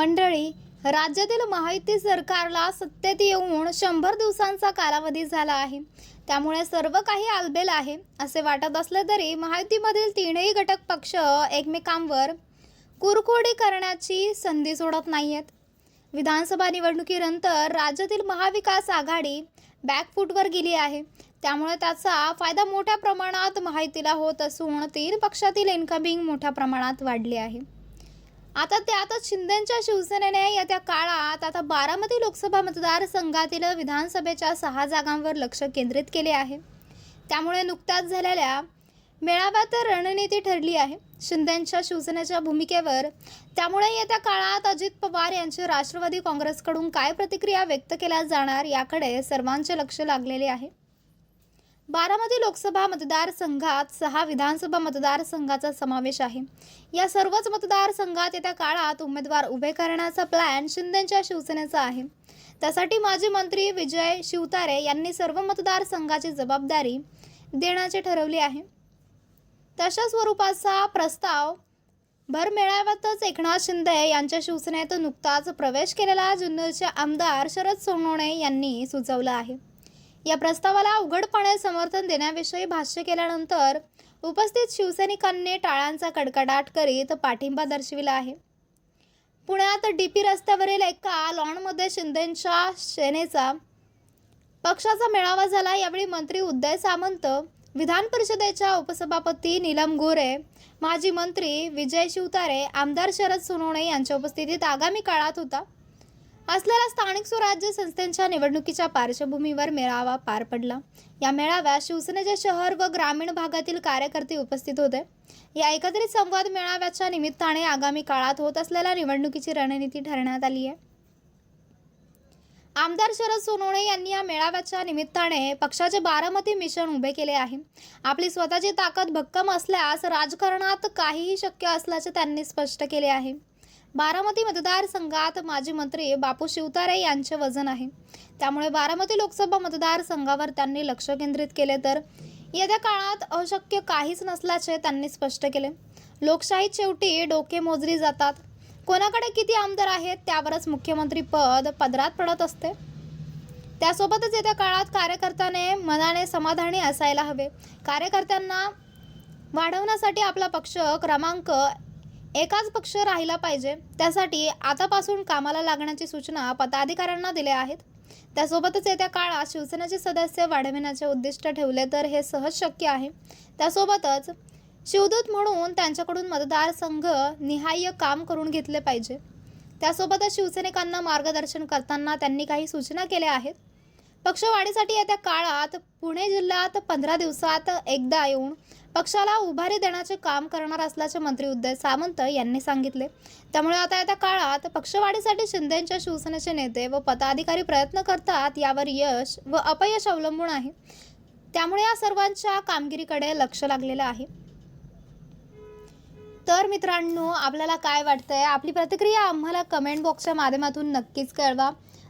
मंडळी राज्यातील माहिती सरकारला सत्तेत येऊन शंभर दिवसांचा कालावधी झाला आहे. त्यामुळे सर्व काही आलबेल आहे असे वाटत असले तरी माहितीमधील तीनही घटक पक्ष एकमेकांवर कुरकोडी करण्याची संधी सोडत नाही आहेत विधानसभा निवडणुकीनंतर राज्यातील महाविकास आघाडी बॅकफूटवर गेली आहे. त्यामुळे त्याचा फायदा मोठ्या प्रमाणात माहितीला होत असून तीन पक्षातील इन्कमिंग मोठ्या प्रमाणात वाढली आहे. आता त्यातच शिंदेच्या शिवसेनेने येत्या काळात आता बारामती लोकसभा मतदारसंघातील विधानसभेच्या सहा जागांवर लक्ष केंद्रित केले आहे. त्यामुळे नुकत्याच झालेल्या मेळाव्यात रणनीती ठरली आहे. शिंदेच्या शिवसेनेच्या भूमिकेवर त्यामुळे येत्या काळात अजित पवार यांची राष्ट्रवादी काँग्रेसकडून काय प्रतिक्रिया व्यक्त केल्या जाणार याकडे सर्वांचे लक्ष लागलेले आहे. बारामती लोकसभा मतदारसंघात सहा विधानसभा मतदारसंघाचा समावेश आहे. या सर्वच मतदारसंघात येत्या काळात उमेदवार उभे करण्याचा प्लॅन शिंदेच्या शिवसेनेचा आहे. त्यासाठी माजी मंत्री विजय शिवतारे यांनी सर्व मतदारसंघाची जबाबदारी देण्याचे ठरवले आहे. तशा स्वरूपाचा प्रस्ताव भर मेळाव्यातच एकनाथ शिंदे यांच्या शिवसेनेत नुकताच प्रवेश केलेला जुन्नरचे आमदार शरद सोनवणे यांनी सुचवलं आहे. या प्रस्तावाला उघडपणे समर्थन देण्याविषयी भाष्य केल्यानंतर उपस्थित शिवसैनिकांनी टाळ्यांचा कडकडाट करीत पाठिंबा दर्शविला आहे. पुण्यात डी पी रस्त्यावरील एका लॉनमध्ये शिंदेच्या सेनेचा पक्षाचा मेळावा झाला. यावेळी मंत्री उदय सामंत विधान परिषदेच्या उपसभापती नीलम गोरे माजी मंत्री विजय शिवतारे आमदार शरद सोनवणे यांच्या उपस्थितीत आगामी काळात होता. असलेल्या स्थानिक स्वराज्य संस्थांच्या निवडणुकीच्या पार्श्वभूमीवर मेळावा पार पडला. या मेळाव्यात शिवसेनेचे शहर व ग्रामीण भागातील कार्यकर्ते उपस्थित होते. या एकत्रित संवाद मेळाव्याच्या निमित्ताने आगामी काळात होत असलेल्या निवडणुकीची रणनीती ठरण्यात आली आहे. आमदार शरद सोनवणे यांनी या मेळाव्याच्या निमित्ताने पक्षाचे बारामती मिशन उभे केले आहे. आपली स्वतःची ताकद भक्कम असल्यास राजकारणात काहीही शक्य असल्याचे त्यांनी स्पष्ट केले आहे. बारामती मतदारसंघात माजी मंत्री बापू शिवतारे यांचे वजन आहे. त्यामुळे बारामती लोकसभा मतदारसंघावर त्यांनी लक्ष केंद्रित केले तर येत्या काळात अशक्य काहीच नसल्याचे त्यांनी स्पष्ट केले. लोकशाहीत शेवटी डोके मोजली जातात. कोणाकडे किती आमदार आहेत त्यावरच मुख्यमंत्री पद पदरात पडत असते. त्यासोबतच येत्या काळात कार्यकर्त्याने मनाने समाधानी असायला हवे. कार्यकर्त्यांना वाढवण्यासाठी आपला पक्ष क्रमांक एकाच पक्ष राहिला पाहिजे त्यासाठी आतापासून कामाला लागण्याची सूचना पदाधिकाऱ्यांना दिल्या आहेत. त्यासोबतच येत्या काळात शिवसेनेचे सदस्य वाढविण्याचे उद्दिष्ट ठेवले तर हे सहज शक्य आहे. त्यासोबतच शिवदूत म्हणून त्यांच्याकडून मतदारसंघ निहाय्य काम करून घेतले पाहिजे. त्यासोबतच शिवसैनिकांना मार्गदर्शन करताना त्यांनी काही सूचना केल्या आहेत. पक्षवाढीसाठी येत्या काळात पुणे जिल्ह्यात पंधरा दिवसात एकदा येऊन पक्षाला उभारी देण्याचे काम करणार असल्याचे मंत्री उदय सामंत यांनी सांगितले. त्यामुळे आता येत्या काळात पक्षवाढीसाठी शिंदेच्या शिवसेनेचे नेते व पदाधिकारी प्रयत्न करतात यावर यश व अपयश अवलंबून आहे. त्यामुळे या सर्वांच्या कामगिरीकडे लक्ष लागलेलं आहे. तर मित्रांनो आपल्याला काय वाटतंय? आपली प्रतिक्रिया आम्हाला कमेंट बॉक्सच्या माध्यमातून नक्कीच कळवा.